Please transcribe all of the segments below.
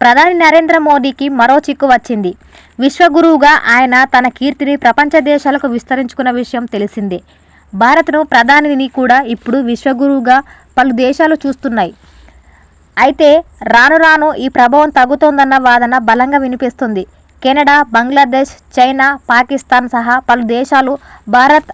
ప్రధాని నరేంద్ర మోదీకి మరో చిక్కు వచ్చింది. విశ్వగురువుగా ఆయన తన కీర్తిని ప్రపంచ దేశాలకు విస్తరించుకున్న విషయం తెలిసిందే. భారత్ను ప్రధానిని కూడా ఇప్పుడు విశ్వగురువుగా పలు దేశాలు చూస్తున్నాయి. అయితే రాను రాను ఈ ప్రభావం తగ్గుతోందన్న వాదన బలంగా వినిపిస్తుంది. కెనడా బంగ్లాదేశ్ చైనా పాకిస్తాన్ సహా పలు దేశాలు భారత్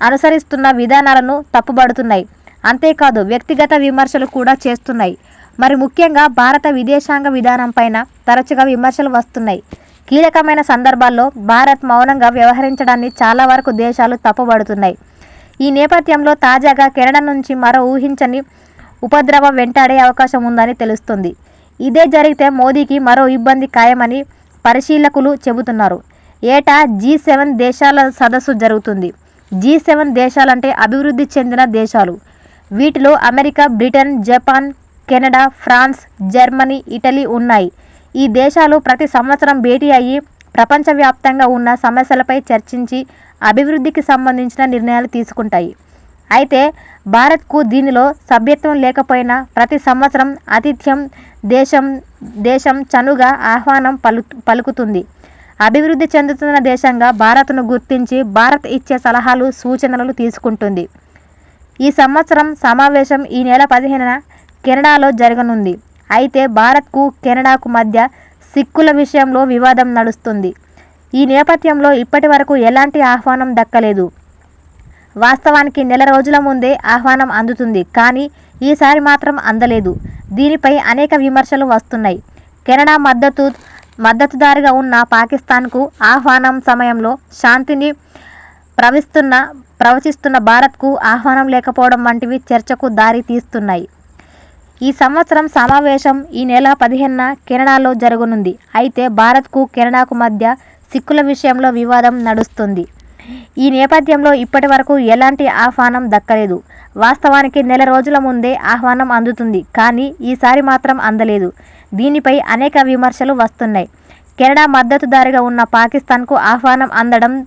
అనుసరిస్తున్న విధానాలను తప్పుబడుతున్నాయి. అంతేకాదు వ్యక్తిగత విమర్శలు కూడా చేస్తున్నాయి. మరి ముఖ్యంగా భారత విదేశాంగ విధానంపైన తరచుగా విమర్శలు వస్తున్నాయి. కీలకమైన సందర్భాల్లో భారత్ మౌనంగా వ్యవహరించడాన్ని చాలా వరకు దేశాలు తప్పుబడుతున్నాయి. ఈ నేపథ్యంలో తాజాగా కెనడా నుంచి మరో ఊహించని ఉపద్రవం వెంటాడే అవకాశం ఉందని తెలుస్తుంది. ఇదే జరిగితే మోదీకి మరో ఇబ్బంది ఖాయమని పరిశీలకులు చెబుతున్నారు. ఏటా జీ సెవెన్ దేశాల సదస్సు జరుగుతుంది. జీ సెవెన్ దేశాలంటే అభివృద్ధి చెందిన దేశాలు. వీటిలో America Britain Japan Canada France Germany Italy ఉన్నాయి. ఈ దేశాలు ప్రతి సంవత్సరం భేటీ అయ్యి ప్రపంచవ్యాప్తంగా ఉన్న సమస్యలపై చర్చించి అభివృద్ధికి సంబంధించిన నిర్ణయాలు తీసుకుంటాయి. అయితే భారత్కు దీనిలో సభ్యత్వం లేకపోయినా ప్రతి సంవత్సరం ఆతిథ్యం దేశం దేశం చనుగా ఆహ్వానం పలు పలుకుతుంది. అభివృద్ధి చెందుతున్న దేశంగా భారత్ను గుర్తించి భారత్ ఇచ్చే సలహాలు సూచనలు తీసుకుంటుంది. ఈ సంవత్సరం సమావేశం ఈ నెల పదిహేనున కెనడాలో జరగనుంది. అయితే భారత్కు కెనడాకు మధ్య సిక్కుల విషయంలో వివాదం నడుస్తుంది. ఈ నేపథ్యంలో ఇప్పటి వరకు ఎలాంటి ఆహ్వానం దక్కలేదు. వాస్తవానికి నెల రోజుల ముందే ఆహ్వానం అందుతుంది. కానీ ఈసారి మాత్రం అందలేదు. దీనిపై అనేక విమర్శలు వస్తున్నాయి. కెనడా మద్దతు మద్దతుదారుగా ఉన్న పాకిస్తాన్కు ఆహ్వానం సమయంలో శాంతిని ప్రవిస్తున్న ప్రవచిస్తున్న భారత్కు ఆహ్వానం లేకపోవడం వంటివి చర్చకు దారి తీస్తున్నాయి ఈ సంవత్సరం సమావేశం ఈ నెల పదిహేనున కెనడాలో జరగనుంది. అయితే భారత్కు కెనడాకు మధ్య సిక్కుల విషయంలో వివాదం నడుస్తుంది. ఈ నేపథ్యంలో ఇప్పటి వరకు ఎలాంటి ఆహ్వానం దక్కలేదు. వాస్తవానికి నెల రోజుల ముందే ఆహ్వానం అందుతుంది. కానీ ఈసారి మాత్రం అందలేదు. దీనిపై అనేక విమర్శలు వస్తున్నాయి. కెనడా మద్దతుదారుగా ఉన్న పాకిస్తాన్కు ఆహ్వానం అందడం